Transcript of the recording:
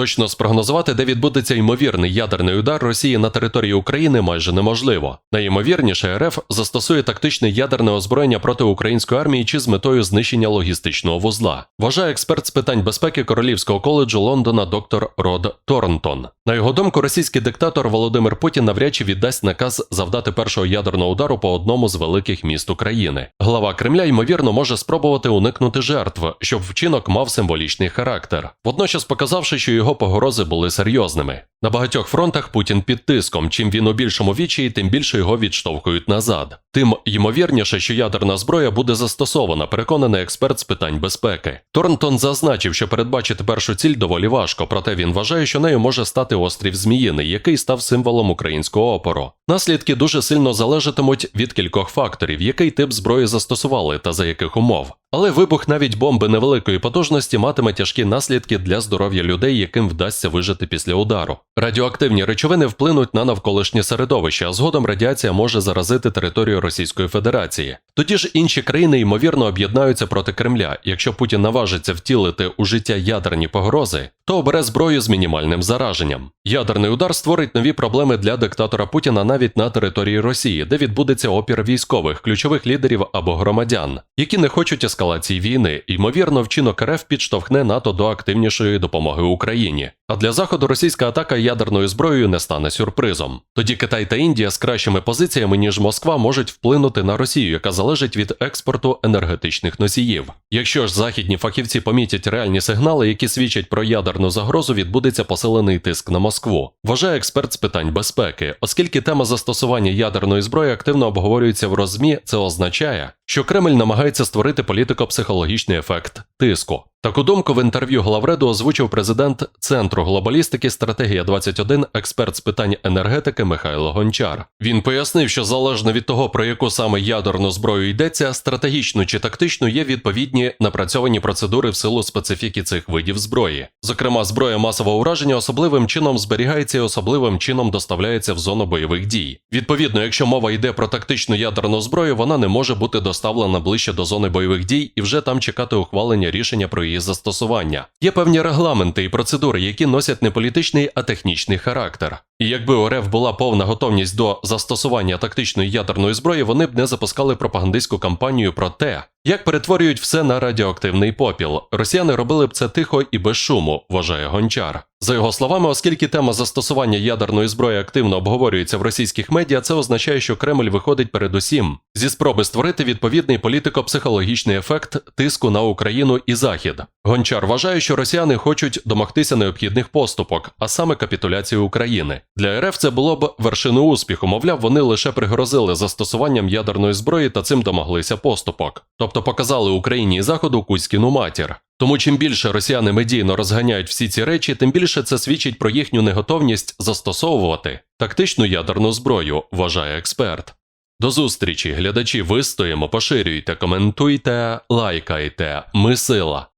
Точно спрогнозувати, де відбудеться ймовірний ядерний удар Росії на території України майже неможливо. Найімовірніше, РФ застосує тактичне ядерне озброєння проти української армії чи з метою знищення логістичного вузла. Вважає експерт з питань безпеки Королівського коледжу Лондона доктор Род Торнтон. На його думку, російський диктатор Володимир Путін навряд чи віддасть наказ завдати першого ядерного удару по одному з великих міст України. Глава Кремля ймовірно може спробувати уникнути жертв, щоб вчинок мав символічний характер, водночас показавши, що його погрози були серйозними. На багатьох фронтах Путін під тиском. Чим він у більшому вічі, тим більше його відштовхують назад. Тим ймовірніше, що ядерна зброя буде застосована, переконаний експерт з питань безпеки. Торнтон зазначив, що передбачити першу ціль доволі важко, проте він вважає, що нею може стати острів Зміїний, який став символом українського опору. Наслідки дуже сильно залежатимуть від кількох факторів, який тип зброї застосували та за яких умов. Але вибух навіть бомби невеликої потужності матиме тяжкі наслідки для здоров'я людей, яким вдасться вижити після удару. Радіоактивні речовини вплинуть на навколишнє середовище, а згодом радіація може заразити територію Російської Федерації. Тоді ж інші країни ймовірно об'єднаються проти Кремля. Якщо Путін наважиться втілити у життя ядерні погрози, то обере зброю з мінімальним зараженням. Ядерний удар створить нові проблеми для диктатора Путіна навіть на території Росії, де відбудеться опір військових, ключових лідерів або громадян, які не хочуть ескалації війни. Ймовірно, вчинок РФ підштовхне НАТО до активнішої допомоги Україні. А для заходу російська атака ядерною зброєю не стане сюрпризом. Тоді Китай та Індія з кращими позиціями ніж Москва можуть вплинути на Росію, яка залежить від експорту енергетичних носіїв. Якщо ж західні фахівці помітять реальні сигнали, які свідчать про ядерну загрозу, відбудеться посилений тиск на Москву. Вважає експерт з питань безпеки, оскільки тема застосування ядерної зброї активно обговорюється в розмі, це означає, що Кремль намагається створити політико-психологічний ефект тиску. Таку думку в інтерв'ю главреду озвучив президент Центру глобалістики Стратегія 21 експерт з питань енергетики Михайло Гончар. Він пояснив, що залежно від того, про яку саме ядерну зброю йдеться, стратегічну чи тактичну є відповідні напрацьовані процедури в силу специфіки цих видів зброї. Зокрема, зброя масового ураження особливим чином зберігається і особливим чином доставляється в зону бойових дій. Відповідно, якщо мова йде про тактичну ядерну зброю, вона не може бути доставлена ближче до зони бойових дій і вже там чекати ухвалення рішення про її застосування. Є певні регламенти і процедури, які носять не політичний, а технічний характер. І якби у РФ була повна готовність до застосування тактичної ядерної зброї, вони б не запускали пропагандистську кампанію про те, як перетворюють все на радіоактивний попіл. Росіяни робили б це тихо і без шуму, вважає Гончар. За його словами, оскільки тема застосування ядерної зброї активно обговорюється в російських медіа, це означає, що Кремль виходить передусім зі спроби створити відповідний політико-психологічний ефект тиску на Україну і Захід. Гончар вважає, що росіяни хочуть домогтися необхідних поступок, а саме капітуляції України. Для РФ це було б вершиною успіху, мовляв, вони лише пригрозили застосуванням ядерної зброї та цим домоглися поступок, тобто показали Україні і Заходу кузькіну матір. Тому чим більше росіяни медійно розганяють всі ці речі, тим більше це свідчить про їхню неготовність застосовувати тактичну ядерну зброю, вважає експерт. До зустрічі, глядачі, вистоїмо, поширюйте, коментуйте, лайкайте. Ми сила.